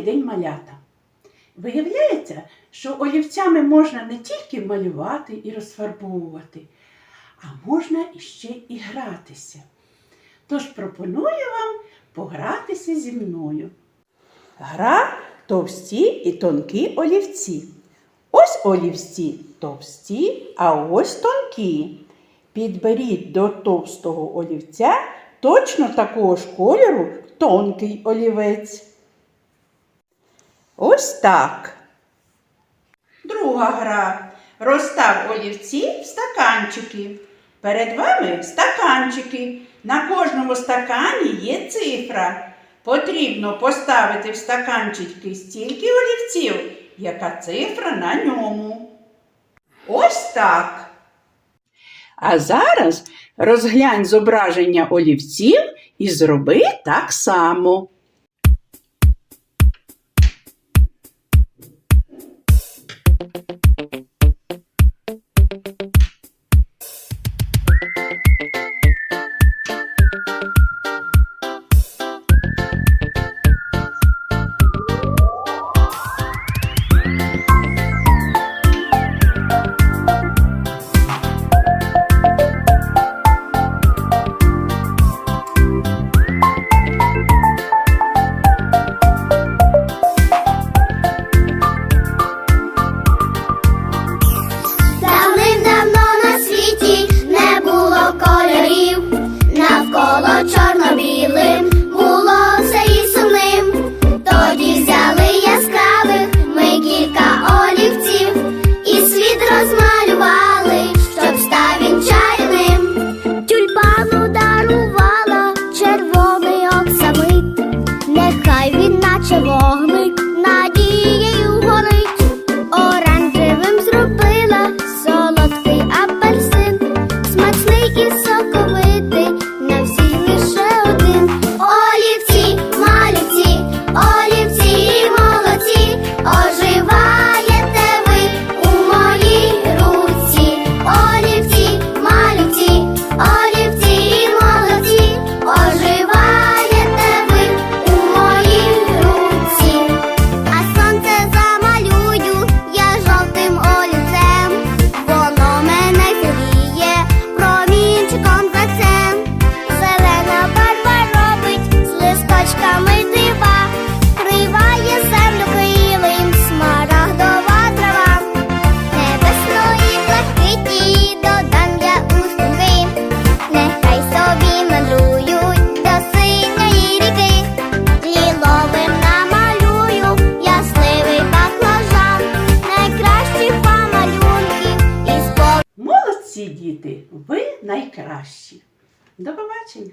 день малята. Виявляється, що олівцями можна не тільки малювати і розфарбовувати, а можна іще і гратися. Тож пропоную вам погратися зі мною. Гра товсті і тонкі олівці. Ось олівці товсті, а ось тонкі. Підберіть до товстого олівця точно такого ж кольору тонкий олівець. Ось так. Друга гра. Розстав олівці в стаканчики. Перед вами стаканчики. На кожному стакані є цифра. Потрібно поставити в стаканчики стільки олівців, яка цифра на ньому. Ось так. А зараз розглянь зображення олівців і зроби так само. trevor найкращі. До побачення!